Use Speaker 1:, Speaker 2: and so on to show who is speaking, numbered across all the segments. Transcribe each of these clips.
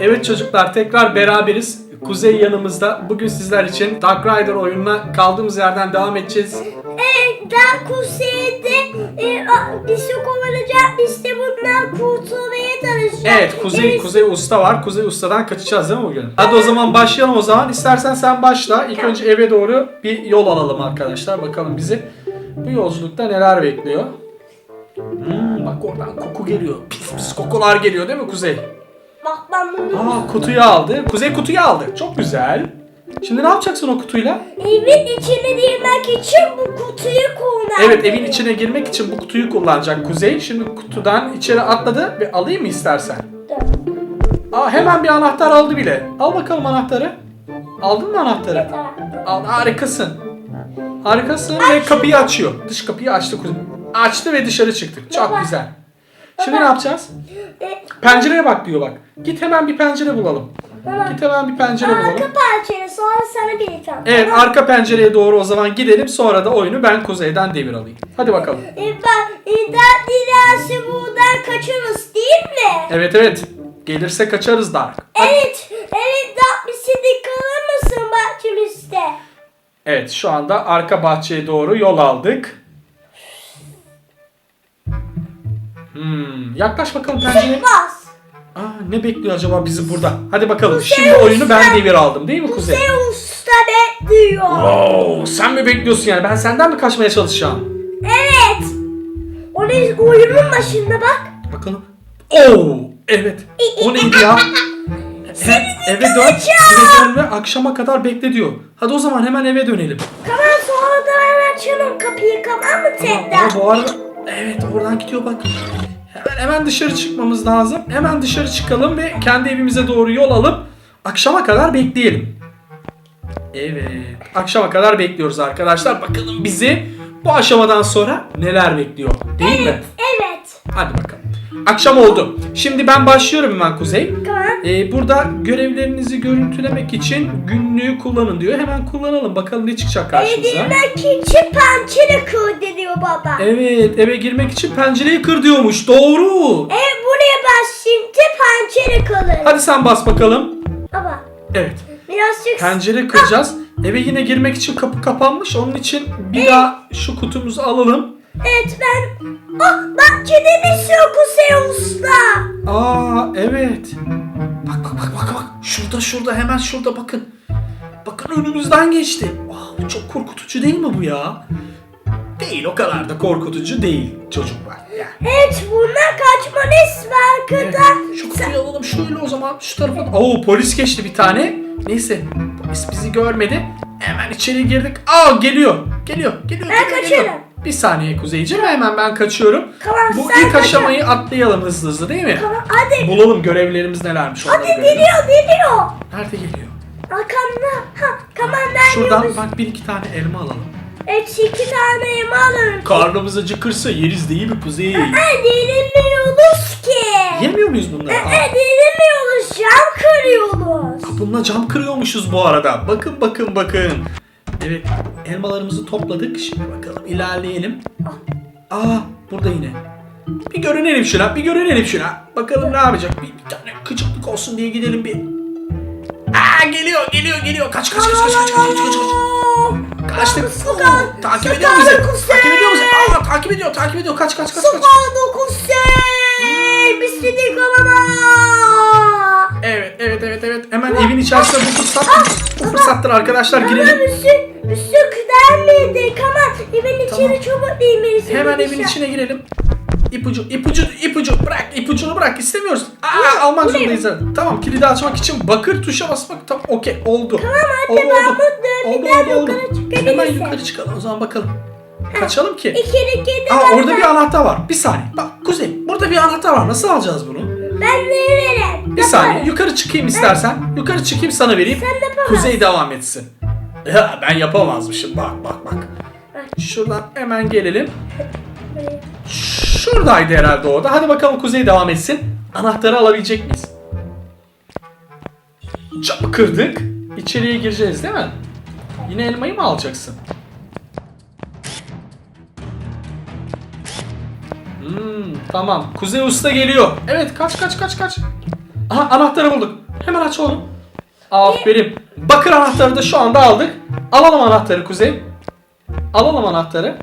Speaker 1: Evet çocuklar tekrar beraberiz. Kuzey yanımızda. Bugün sizler için Dark Rider oyununa kaldığımız yerden devam edeceğiz.
Speaker 2: Evet, daha Kuzey'de e, kovalayacak. Biz de bundan kurtulmaya çalışacağız.
Speaker 1: Evet Kuzey
Speaker 2: Evet,
Speaker 1: Kuzey Usta var. Kuzey Usta'dan kaçacağız değil mi bugün? Hadi o zaman başlayalım o zaman. İstersen sen başla. İlk önce eve doğru bir yol alalım arkadaşlar. Bakalım bizi bu yolculukta neler bekliyor. Hmm, bak oradan koku geliyor. Pis pis kokular geliyor değil mi Kuzey?
Speaker 2: Bak ben bunu
Speaker 1: Aa kutuyu aldı. Kuzey kutuyu aldı. Çok güzel. Şimdi ne yapacaksın o kutuyla?
Speaker 2: evin içine girmek için bu kutuyu kullandım.
Speaker 1: Evet evin içine girmek için bu kutuyu kullanacak Kuzey. Şimdi kutudan içeri atladı ve alayım mı istersen? Aa hemen bir anahtar aldı bile. Al bakalım anahtarı. Aldın mı anahtarı? Al harikasın. Harikasın ve kapıyı açıyor. Dış kapıyı açtı Kuzey. Açtı ve dışarı çıktık. Çok
Speaker 2: Baba.
Speaker 1: güzel. Şimdi
Speaker 2: Baba.
Speaker 1: ne yapacağız? Pencereye bak diyor bak. Git hemen bir pencere bulalım.
Speaker 2: Baba.
Speaker 1: Git hemen bir pencere bulalım.
Speaker 2: Arka parçayı sonra sana geleceğim.
Speaker 1: Evet arka pencereye doğru o zaman gidelim. Sonra da oyunu ben kuzeyden devir alayım. Hadi bakalım.
Speaker 2: E, ben İdar Dilerse buradan kaçırız değil mi?
Speaker 1: Evet evet. Gelirse kaçarız Dark.
Speaker 2: Evet. Evet daha bizi de kalır mısın bahçemizde?
Speaker 1: Evet şu anda arka bahçeye doğru yol aldık. Hmm, yaklaş bakalım pencereye.
Speaker 2: Bas.
Speaker 1: Aa, ne bekliyor acaba bizi burada? Hadi bakalım. Şimdi oyunu ben devir aldım değil mi Kuzey?
Speaker 2: Kuzey Usta bekliyor.
Speaker 1: Wow, sen mi bekliyorsun yani? Ben senden mi kaçmaya çalışacağım?
Speaker 2: Evet. Onun oyunun başında bak.
Speaker 1: Bakalım. Oo, evet. O neydi ya? He, eve dön. Eve dön ve akşama kadar bekle diyor. Hadi o zaman hemen eve dönelim.
Speaker 2: Tamam sonra da ben açarım kapıyı tamam mı tekrar?
Speaker 1: Ama bu arada evet oradan gidiyor bak. Hemen hemen dışarı çıkmamız lazım. Hemen dışarı çıkalım ve kendi evimize doğru yol alıp akşama kadar bekleyelim. Evet. Akşama kadar bekliyoruz arkadaşlar. Bakalım bizi bu aşamadan sonra neler bekliyor. Değil mi?
Speaker 2: Evet.
Speaker 1: Hadi bakalım. Akşam oldu. Şimdi ben başlıyorum hemen Kuzey.
Speaker 2: Tamam.
Speaker 1: Ee, burada görevlerinizi görüntülemek için günlüğü kullanın diyor. Hemen kullanalım. Bakalım ne çıkacak karşımıza.
Speaker 2: Evlilik için pencere kır diyor baba.
Speaker 1: Evet eve girmek için pencereyi kır diyormuş. Doğru.
Speaker 2: Ev buraya bas şimdi pencere kalır.
Speaker 1: Hadi sen bas bakalım.
Speaker 2: Baba
Speaker 1: Evet.
Speaker 2: birazcık
Speaker 1: Pencere kıracağız. Eve yine girmek için kapı kapanmış. Onun için bir daha şu kutumuzu alalım.
Speaker 2: Evet ben Oh bahçede ne sürü Kuzey Usta
Speaker 1: Aa evet. Bak bak bak bak bak. Şurada şurada hemen şurada bakın. Bakın önümüzden geçti. Aa, bu çok korkutucu değil mi bu ya? Değil o kadar da korkutucu değil çocuklar. Yani.
Speaker 2: Evet bundan kaçmalıyız
Speaker 1: Evet,
Speaker 2: arkada
Speaker 1: şu kutuyu alalım şöyle o zaman şu tarafa. Oo polis geçti bir tane. Neyse polis bizi görmedi. Hemen içeri girdik. Aa geliyor. Geliyor. Geliyor.
Speaker 2: Ben
Speaker 1: geliyor,
Speaker 2: kaçıyorum.
Speaker 1: geliyor. Bir saniye Kuzeyciğim hemen ben kaçıyorum.
Speaker 2: Tamam,
Speaker 1: Bu
Speaker 2: sen
Speaker 1: ilk
Speaker 2: kaçın.
Speaker 1: aşamayı atlayalım hızlı hızlı değil mi?
Speaker 2: Tamam hadi
Speaker 1: Bulalım görevlerimiz nelermiş. onları
Speaker 2: Hadi
Speaker 1: görelim.
Speaker 2: geliyor geliyor
Speaker 1: Nerede geliyor?
Speaker 2: Arkamda ha tamam ben
Speaker 1: Şuradan bak bir iki tane elma alalım.
Speaker 2: Evet iki tane yeme alırım
Speaker 1: Karnımız acıkırsa yeriz değil mi Kuzey?
Speaker 2: Yenilmiyoruz ki
Speaker 1: Yemiyor muyuz bunları? Aa,
Speaker 2: Evet yenilmiyoruz cam kırıyoruz
Speaker 1: Bununla cam kırıyormuşuz bu arada. Bakın bakın bakın. Evet elmalarımızı topladık. Şimdi bakalım ilerleyelim. Aa burada yine. Bir görünelim şuna. Bir görünelim şuna. Bakalım ne yapacak. Bir, bir tane kıcıklık olsun diye gidelim bir. Aa geliyor geliyor geliyor. Kaç kaç kaç kaç kaç kaç kaç kaç. Kaçtık. Oo, takip ediyor bizi. Takip ediyor bizi. Aa takip ediyor takip ediyor. Kaç kaç kaç kaç.
Speaker 2: Bisiklet kalama
Speaker 1: Evet evet evet evet. Hemen evin içerisinde bu fırsat. Bu fırsattır arkadaşlar girelim.
Speaker 2: Müsük dermeydi. Aman evin içeri çabuk değmelisin.
Speaker 1: Hemen evin içine girelim. İpucu, ipucu, ipucu. Bırak, ipucunu bırak. istemiyoruz. Aa, almak zorundayız. zaten. Tamam, kilidi açmak için bakır tuşa basmak. Tamam, okey. Oldu. Tamam,
Speaker 2: hadi Mahmut dön, bir daha yukarı çıkabilirsin.
Speaker 1: Hemen yukarı çıkalım o zaman bakalım. Kaçalım ki.
Speaker 2: İkili kedi
Speaker 1: Aa,
Speaker 2: var.
Speaker 1: orada bir anahtar var. Bir saniye. Bak Kuzey, burada bir anahtar var. Nasıl alacağız bunu?
Speaker 2: Ben veririm.
Speaker 1: Bir saniye. Yukarı çıkayım istersen. Yukarı çıkayım sana vereyim.
Speaker 2: Sen yapamazsın.
Speaker 1: Kuzey devam etsin. Ya, ben yapamazmışım. Bak, bak, bak. Şuradan hemen gelelim. Şuradaydı herhalde o da. Hadi bakalım Kuzey devam etsin. Anahtarı alabilecek miyiz? Camı kırdık. İçeriye gireceğiz değil mi? Yine elmayı mı alacaksın? Hmm, tamam. Kuzey Usta geliyor. Evet kaç kaç kaç kaç. Aha anahtarı bulduk. Hemen aç oğlum. Aferin. Bakır anahtarı da şu anda aldık. Alalım anahtarı Kuzey. Alalım anahtarı.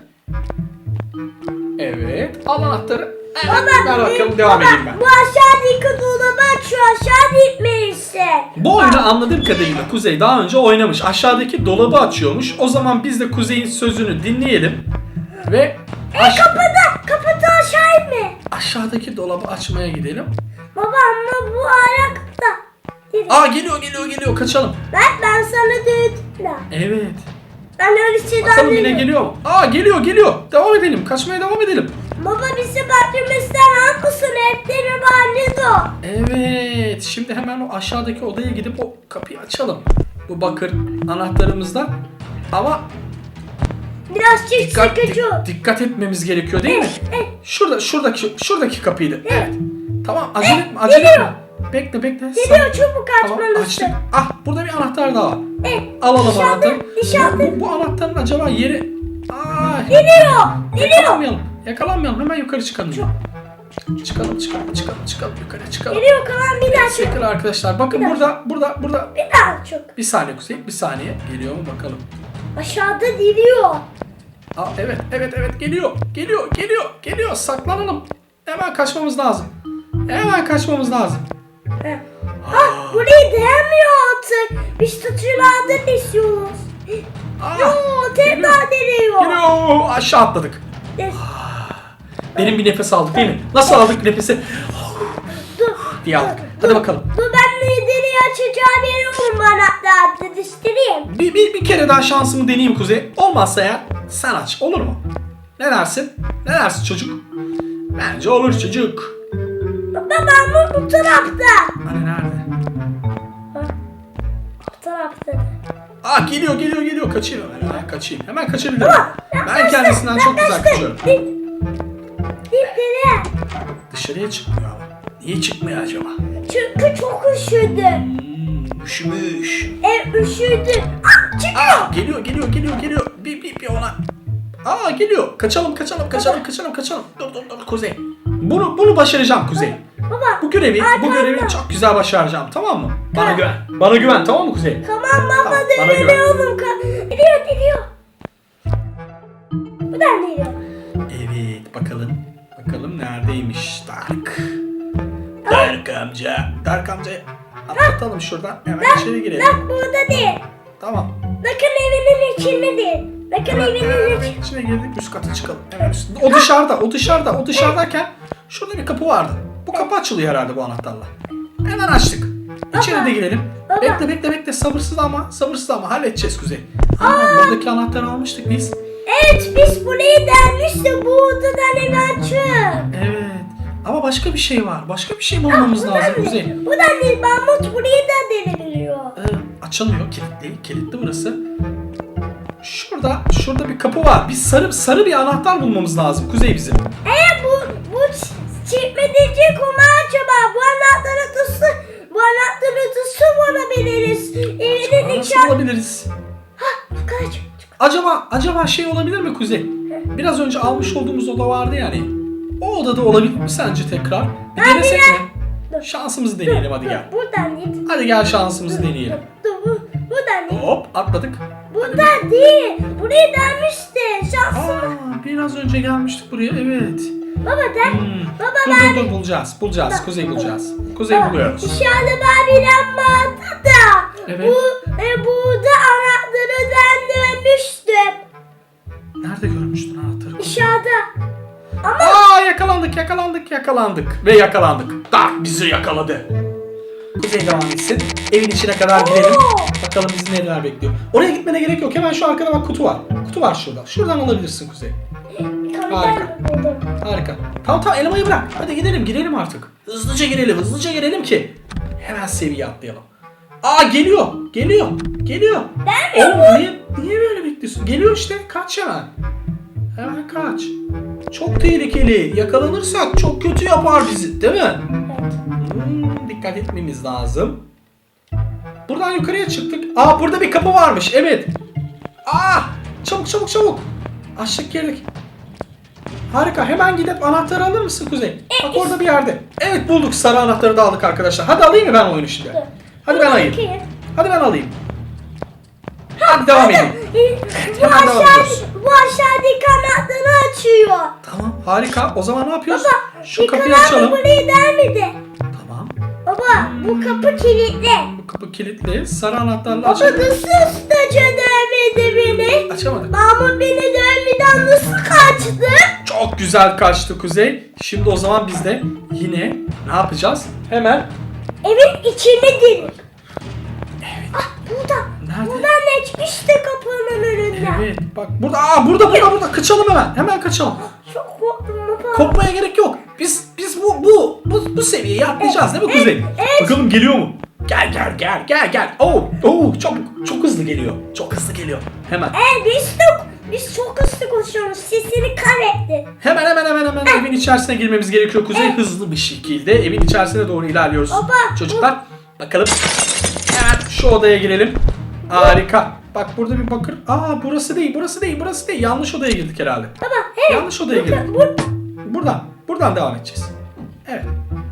Speaker 1: Evet. Al anahtarı. Evet. Ver bakalım devam edeyim ben.
Speaker 2: Bu aşağıdaki dolabı açıyor. Aşağı gitmeyse.
Speaker 1: Bu oyunu anladığım kadarıyla Kuzey daha önce oynamış. Aşağıdaki dolabı açıyormuş. O zaman biz de Kuzey'in sözünü dinleyelim. Ve aş-
Speaker 2: Kapıda, kapıda aşağı inme.
Speaker 1: aşağıdaki dolabı açmaya gidelim.
Speaker 2: Baba ama bu ayakta. Yürü.
Speaker 1: Aa geliyor geliyor geliyor kaçalım.
Speaker 2: Bak ben sana dedim.
Speaker 1: Evet.
Speaker 2: Ben öyle şeyden
Speaker 1: Bakalım yine
Speaker 2: değilim.
Speaker 1: geliyor? Aa geliyor geliyor. Devam edelim. Kaçmaya devam edelim.
Speaker 2: Baba bizi bakımızdan haklısın. Vardı o.
Speaker 1: Evet. Şimdi hemen o aşağıdaki odaya gidip o kapıyı açalım. Bu bakır anahtarımızda. Ama
Speaker 2: Biraz çift
Speaker 1: dikkat,
Speaker 2: sıkıcı.
Speaker 1: dik- dikkat etmemiz gerekiyor değil mi?
Speaker 2: Evet.
Speaker 1: Şurada şuradaki şuradaki kapıydı. Evet. Tamam acele etme acele etme. Bekle bekle.
Speaker 2: Geliyor çabuk
Speaker 1: Tamam
Speaker 2: açmalısın.
Speaker 1: açtık. Ah burada bir anahtar daha.
Speaker 2: Evet.
Speaker 1: Alalım
Speaker 2: Dışarıda,
Speaker 1: anahtarı.
Speaker 2: dışarıda.
Speaker 1: Bu, bu anahtarın acaba yeri... Aa,
Speaker 2: Geliyor. Geliyor.
Speaker 1: Yakalanmayalım. Yakalanmayalım. Hemen yukarı çıkalım. Çıkalım çıkalım çıkalım çıkalım yukarı çıkalım.
Speaker 2: Geliyor kalan bir daha çık.
Speaker 1: Tekrar arkadaşlar bakın burada burada burada
Speaker 2: Bir daha çık.
Speaker 1: bir saniye Kuzey bir saniye geliyor mu bakalım.
Speaker 2: Aşağıda geliyor.
Speaker 1: Aa evet evet evet geliyor geliyor geliyor geliyor saklanalım. Hemen kaçmamız lazım. Hemen kaçmamız lazım.
Speaker 2: Heh. Ah burayı değmiyor artık. Biz tutulardan istiyoruz. Yoo tekrar deniyor.
Speaker 1: geliyor aşağı atladık.
Speaker 2: Des-
Speaker 1: Derin bir nefes aldık değil mi? Nasıl aldık nefesi?
Speaker 2: Dur.
Speaker 1: diye aldık. Hadi bakalım.
Speaker 2: Dur ben nedeni açacağım veriyorum bana da dediştireyim.
Speaker 1: Bir, bir, bir kere daha şansımı deneyeyim Kuzey. Olmazsa eğer sen aç. Olur mu? Ne dersin? Ne dersin çocuk? Bence olur çocuk.
Speaker 2: Babam bu tarafta.
Speaker 1: Hani nerede?
Speaker 2: Bu tarafta.
Speaker 1: Aa geliyor geliyor geliyor. Kaçayım hemen. Hemen kaçayım. Hemen kaçabilirim. Ben kendisinden çok güzel kaçıyorum.
Speaker 2: Dip. Dip dene.
Speaker 1: Dışarıya çıkmıyor ama. Niye çıkmıyor acaba?
Speaker 2: Çünkü çok üşüdü.
Speaker 1: Hmm, üşümüş.
Speaker 2: Ev üşüdü. Ah çıkıyor.
Speaker 1: Aa geliyor geliyor geliyor geliyor. Bir bir bir ona. Aa geliyor. Kaçalım kaçalım kaçalım kaçalım kaçalım. Dur dur dur Kuzey. Bunu bunu başaracağım Kuzey.
Speaker 2: Baba.
Speaker 1: Bu görevi bu görevi çok güzel başaracağım tamam mı? Bana güven. Bana güven tamam mı Kuzey?
Speaker 2: Tamam baba
Speaker 1: Tamam, bana güven.
Speaker 2: dönüyorum. Geliyor geliyor. Bu da geliyor.
Speaker 1: Evet bakalım. Bakalım neredeymiş Dark. Dark amca. Dark amca. Atlatalım şuradan. Hemen içeri girelim.
Speaker 2: Bak burada değil.
Speaker 1: Tamam.
Speaker 2: Bakın evinin içinde değil. Bakın
Speaker 1: Hemen, içine girdik üst kata çıkalım. Hemen üst. O dışarıda, o dışarıda, o dışarıdayken şurada bir kapı vardı. Bu kapı açılıyor herhalde bu anahtarla. Hemen açtık. İçeri de girelim.
Speaker 2: Baba.
Speaker 1: Bekle bekle bekle sabırsız ama sabırsız ama halledeceğiz Kuzey. Aa, buradaki anahtarı almıştık biz.
Speaker 2: Evet biz burayı delmiştik. Bu odadan hemen çık.
Speaker 1: Evet. Ama başka bir şey var. Başka bir şey bulmamız lazım Kuzey.
Speaker 2: Buradan değil. Mahmut burayı da delebiliyor.
Speaker 1: Ee, açılmıyor. Kilitli. Kilitli burası. Şurada, şurada bir kapı var. Bir sarı sarı bir anahtar bulmamız lazım Kuzey bizim.
Speaker 2: Eğer bu bu çekmedeci kuma acaba bu anahtarı tutsa bu anahtarı tutsa bulabiliriz. Evinin
Speaker 1: Nasıl
Speaker 2: içi.
Speaker 1: bulabiliriz?
Speaker 2: Kaç.
Speaker 1: Acaba acaba şey olabilir mi Kuzey? Biraz önce almış olduğumuz oda vardı yani. O odada olabilir mi sence tekrar? Bir
Speaker 2: Hadi
Speaker 1: denesek
Speaker 2: ya.
Speaker 1: mi? Şansımızı deneyelim hadi gel.
Speaker 2: Buradan git.
Speaker 1: Hadi gel şansımızı deneyelim.
Speaker 2: Dur bu. Buradan git.
Speaker 1: Hop atladık.
Speaker 2: Buradan değil. Burayı delmişti. Şansım.
Speaker 1: Aa, biraz önce gelmiştik buraya evet.
Speaker 2: Baba der.
Speaker 1: Hmm.
Speaker 2: Baba
Speaker 1: Dur
Speaker 2: ben.
Speaker 1: dur dur bulacağız. Bulacağız. Kuzey bulacağız. Kuzey
Speaker 2: Baba,
Speaker 1: buluyoruz.
Speaker 2: Dışarıda Babil'den vardı da.
Speaker 1: Evet.
Speaker 2: Bu, e, burada anahtarı ben dönmüştüm.
Speaker 1: Nerede görmüştün anahtarı?
Speaker 2: Dışarıda. Ama
Speaker 1: Aa yakalandık yakalandık yakalandık. Ve yakalandık. Dark bizi yakaladı. Kuzey devam etsin. Evin içine kadar girelim.
Speaker 2: Oo.
Speaker 1: Bakalım bizi neler bekliyor. Oraya gitmene gerek yok. Hemen şu arkada bak kutu var. Kutu var şurada. Şuradan alabilirsin Kuzey. Harika. Harika. Tamam tamam elmayı bırak. Hadi gidelim girelim artık. Hızlıca girelim hızlıca girelim ki. Hemen seviye atlayalım. Aa geliyor. Geliyor. Geliyor.
Speaker 2: Ben mi
Speaker 1: Oğlum niye, niye böyle bekliyorsun? Geliyor işte. Kaç hemen. Hemen kaç. Çok tehlikeli. Yakalanırsak çok kötü yapar bizi. Değil mi?
Speaker 2: Evet.
Speaker 1: Hmm, dikkat etmemiz lazım. Buradan yukarıya çıktık. Aa burada bir kapı varmış. Evet. Aa çabuk çabuk çabuk. Açtık girdik. Harika. Hemen gidip anahtarı alır mısın Kuzey? Bak orada bir yerde. Evet bulduk. Sarı anahtarı da aldık arkadaşlar. Hadi alayım mı ben oyunu şimdi? Hadi ben alayım. Hadi ben alayım. Hadi devam edin.
Speaker 2: Bu
Speaker 1: hemen devam
Speaker 2: aşağı,
Speaker 1: ediyoruz.
Speaker 2: bu aşağıdaki kanatları açıyor.
Speaker 1: Tamam harika. O zaman ne yapıyoruz?
Speaker 2: Baba
Speaker 1: Şu kapıyı
Speaker 2: kanat
Speaker 1: açalım.
Speaker 2: burayı delmedi.
Speaker 1: Tamam.
Speaker 2: Baba bu kapı kilitli.
Speaker 1: Kapı kilitli. Sarı anahtarla
Speaker 2: Baba
Speaker 1: açalım.
Speaker 2: nasıl ustaca dövmedi beni?
Speaker 1: Açamadık.
Speaker 2: Mahmut beni dövmeden nasıl kaçtı?
Speaker 1: Çok güzel kaçtı Kuzey. Şimdi o zaman biz de yine ne yapacağız? Hemen
Speaker 2: Evin içine girin. Ah burada.
Speaker 1: Nerede?
Speaker 2: Buradan geçmiş de kapının önünden.
Speaker 1: Evet bak burada aa burada burada burada kaçalım hemen. Hemen kaçalım.
Speaker 2: Çok korktum baba.
Speaker 1: Korkmaya gerek yok. Biz biz bu bu bu, bu seviyeyi atlayacağız değil mi
Speaker 2: Evet,
Speaker 1: Kuzey?
Speaker 2: evet.
Speaker 1: Bakalım geliyor mu? Gel gel gel gel gel. Oo oo çabuk çok hızlı geliyor. Çok hızlı geliyor. Hemen.
Speaker 2: Ee, biz de biz çok hızlı koşuyoruz. Sesini kahretti.
Speaker 1: Hemen hemen hemen hemen evin içerisine girmemiz gerekiyor Kuzey. Hızlı bir şekilde evin içerisine doğru ilerliyoruz.
Speaker 2: Baba,
Speaker 1: Çocuklar bakalım. Hemen şu odaya girelim. Harika. Bak burada bir bakır. Aa burası değil burası değil burası değil. Yanlış odaya girdik herhalde.
Speaker 2: Baba hey.
Speaker 1: Yanlış odaya girdik.
Speaker 2: Bu,
Speaker 1: Buradan. Buradan devam edeceğiz. Evet.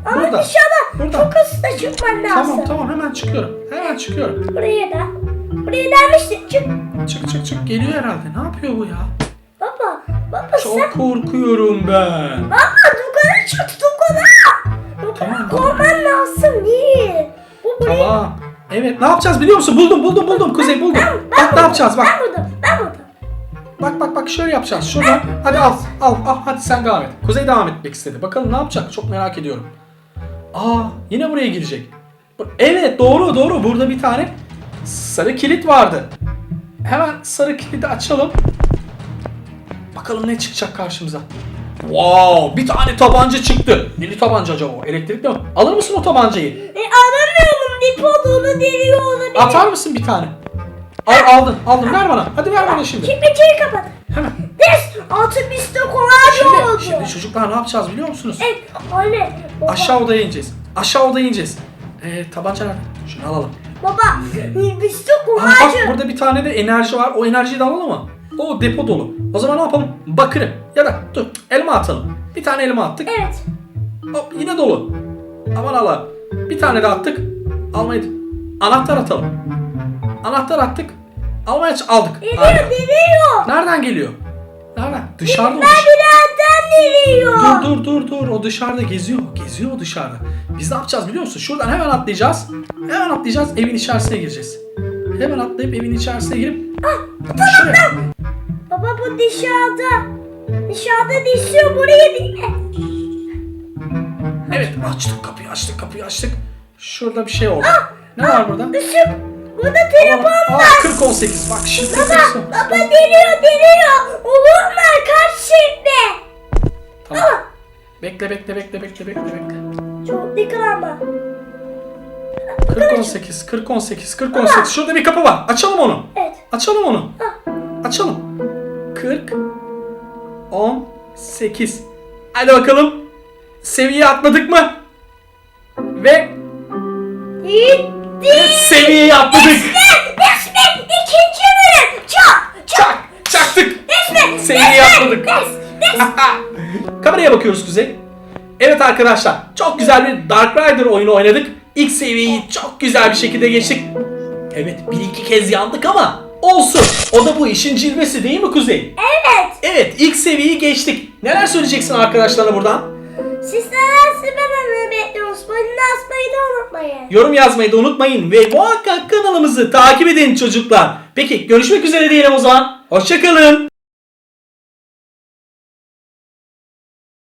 Speaker 2: Ama
Speaker 1: Buradan.
Speaker 2: dışarıda
Speaker 1: Buradan.
Speaker 2: çok hızlı çıkman lazım.
Speaker 1: Tamam tamam hemen çıkıyorum. Hemen çıkıyorum.
Speaker 2: Buraya da. Buraya gelmiştik. Çık.
Speaker 1: Çık çık çık geliyor herhalde. Ne yapıyor bu ya?
Speaker 2: Baba. Baba sen.
Speaker 1: Çok korkuyorum ben.
Speaker 2: Baba duvara çık duvara. Duvara
Speaker 1: Tamam,
Speaker 2: korkman lazım değil. Bu buraya.
Speaker 1: Tamam. Evet ne yapacağız biliyor musun? Buldum buldum buldum Kuzey buldum.
Speaker 2: Ben,
Speaker 1: Bak ne
Speaker 2: buldum,
Speaker 1: yapacağız bak.
Speaker 2: Ben buldum. Ben buldum.
Speaker 1: Bak bak bak şöyle yapacağız. Şuradan. Hadi al al al hadi sen devam et. Kuzey devam etmek istedi. Bakalım ne yapacak? Çok merak ediyorum. Aa yine buraya girecek. Evet doğru doğru. Burada bir tane sarı kilit vardı. Hemen sarı kilidi açalım. Bakalım ne çıkacak karşımıza. Wow bir tane tabanca çıktı. Neli tabanca acaba o? Elektrikli mi? Alır mısın o tabancayı?
Speaker 2: E aramıyorum. Dipodunu deliyor olabilir.
Speaker 1: Atar mısın bir tane? Al, aldın aldın ver bana. Hadi ver bana şimdi.
Speaker 2: Çekmeceyi kapat.
Speaker 1: Hemen.
Speaker 2: Biz altı bizde kolay oldu.
Speaker 1: şimdi çocuklar ne yapacağız biliyor musunuz?
Speaker 2: Evet anne. Baba,
Speaker 1: Aşağı odaya ineceğiz. Aşağı odaya ineceğiz. Ee, tabanca nerede? Şunu alalım.
Speaker 2: Baba bizde
Speaker 1: Aa,
Speaker 2: kolay
Speaker 1: bak burada bir tane de enerji var. O enerjiyi de alalım mı? O depo dolu. O zaman ne yapalım? Bakırı. Ya da dur elma atalım. Bir tane elma attık.
Speaker 2: Evet.
Speaker 1: Hop yine dolu. Aman Allah. Bir tane de attık. Almayı Anahtar atalım. Anahtar attık. Almaya aldık.
Speaker 2: Geliyor geliyor.
Speaker 1: Nereden geliyor? Nereden? Dışarıda o dış-
Speaker 2: Birazdan geliyor.
Speaker 1: Dur dur dur dur o dışarıda geziyor. Geziyor o dışarıda. Biz ne yapacağız biliyor musun? Şuradan hemen atlayacağız. Hemen atlayacağız evin içerisine gireceğiz. Hemen atlayıp evin içerisine girip Şuraya.
Speaker 2: Baba bu dışarıda. Dışarıda düşüyor buraya bir.
Speaker 1: Evet açtık kapıyı açtık kapıyı açtık. Şurada bir şey oldu. Ne var burada?
Speaker 2: Burada telefon var.
Speaker 1: 40 18 bak şimdi
Speaker 2: Baba,
Speaker 1: 40
Speaker 2: baba deliyor deliyor. Olur mu? Kaç şimdi?
Speaker 1: Tamam. Bekle bekle bekle bekle bekle bekle.
Speaker 2: Çok dikkat ama.
Speaker 1: 40 18 40 18 40 18 şurada bir kapı var. Açalım onu.
Speaker 2: Evet.
Speaker 1: Açalım onu.
Speaker 2: Ah.
Speaker 1: Açalım. 40 18 Hadi bakalım. Seviye atladık mı? Ve
Speaker 2: Gitti.
Speaker 1: Seviyeyi atladık.
Speaker 2: Resmen ikinci bölüm. Çak.
Speaker 1: Çak, çaktık.
Speaker 2: Resmen.
Speaker 1: Seviyeyi atladık. Kameraya bakıyoruz Kuzey. Evet arkadaşlar çok güzel bir Dark Rider oyunu oynadık. İlk seviyeyi çok güzel bir şekilde geçtik. Evet bir iki kez yandık ama olsun. O da bu işin cilvesi değil mi Kuzey?
Speaker 2: Evet.
Speaker 1: Evet ilk seviyeyi geçtik. Neler söyleyeceksin arkadaşlarına buradan?
Speaker 2: Sizlerden sıfırını bekliyoruz. Da unutmayın.
Speaker 1: Yorum yazmayı da unutmayın ve muhakkak kanalımızı takip edin çocuklar. Peki görüşmek üzere diyelim o zaman. Hoşçakalın.